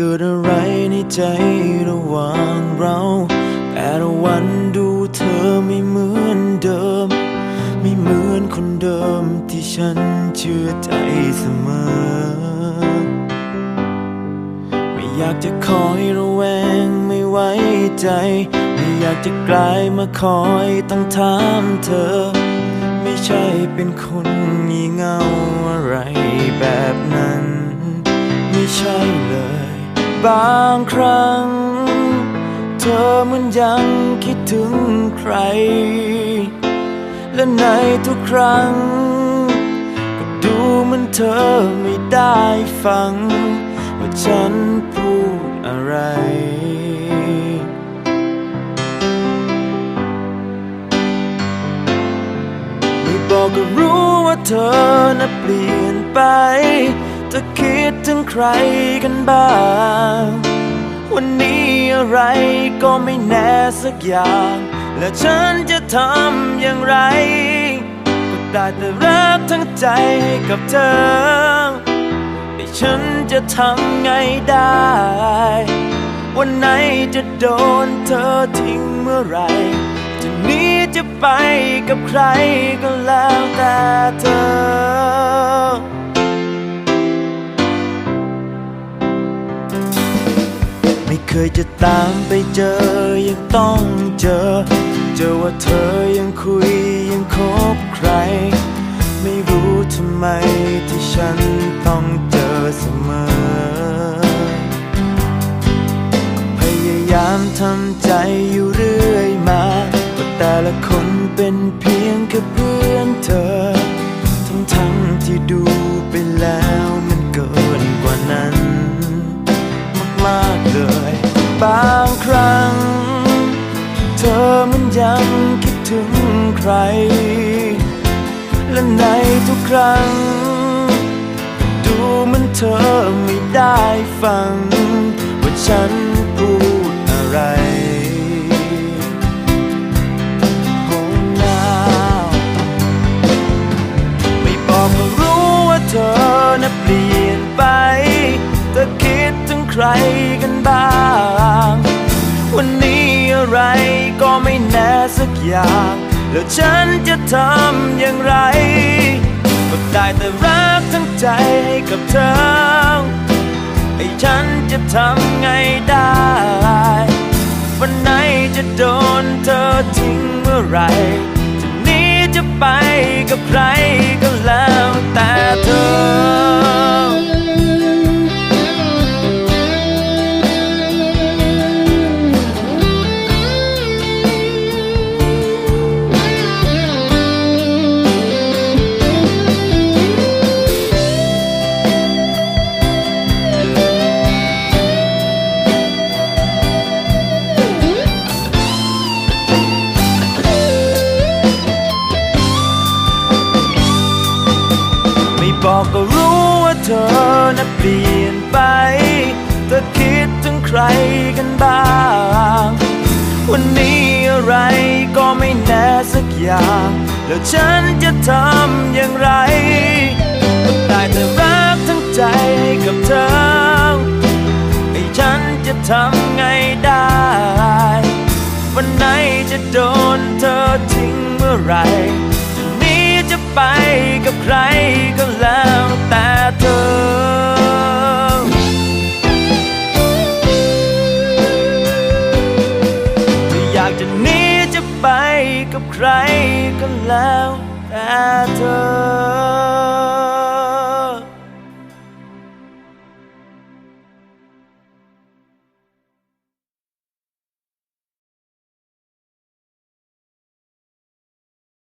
กิดอะไรในใจระหว่างเรา แต่ละวันดูเธอไม่เหมือนเดิม ไม่เหมือนคนเดิมที่ฉันเชื่อใจเสมอ ไม่อยากจะคอยระแวงไม่ไว้ใจ ไม่อยากจะกลายมาคอยต้องถามเธอ ไม่ใช่เป็นคนงี่เง่าอะไรแบบนั้น ไม่ใช่เลย บางครั้ง เธอเหมันยังคิดถึงใคร และในทุกครั้ง ก็ดูเหมันเธอไม่ได้ฟัง ว่าฉันพูดอะไรไม่บอกก็รู้ว่าเธอน่ะเปลี่ยนไป ธอคิดถึงใครกันบ้าง วันนี้อะไรก็ไม่แน่สักอย่าง และฉันจะทำอย่างไร ก็ได้แต่รักทั้งใจให้กับเธอแต่ฉันจะทำไงได้ วันไหนจะโดนเธอทิ้งเมื่อไหรจะหนีจะไปกับใครก็แล้วแต่เธอ เคยจะตามไปเจอยังต้องเจอ เจอว่าเธอยังคุยยังคบใคร ไม่รู้ทำไมที่ฉันต้องเจอเสมอ พยายามทำใจอยู่เรื่อยมาว่าแต่ละคนเป็นเพียงแค่เพื่อนเธอ ทั้งทั้งที่ดูไปแล้ว ยังคิดถึงใคร และในทุกครั้ง ดูเหมันเธอไม่ได้ฟัง ว่าฉันพูดอะไร Oh now ไม่บอกก็รู้ว่าเธอน่ะเปลี่ยนไป เธอคิดถึงใครกันบ้าง ไรก็ไม่แน่สักอย่าง แล้วฉันจะทำอย่างไร ก็ได้แต่รักทั้งใจให้กับเธอ ให้ฉันจะทำไงได้วันไหนจะโดนเธอทิ้งเมื่อไหรจะนี้จะไปกับใครก็แล้ว บอกก็รู้ว่าเธอน่ะเปลี่ยนไป เธอคิดถึงใครกันบ้าง วันนี้อะไรก็ไม่แน่สักอย่าง แล้วฉันจะทำอย่างไรก็ได้แต่รักทั้งใจให้กับเธอให้ฉันจะทำไงได้ วันไหนจะโดนเธอทิ้งเมื่อไหร ไปกับใครก็แล้วแต่เธอไม่อยากจะหนีจะไปกับใครก็แล้วแต่เธอ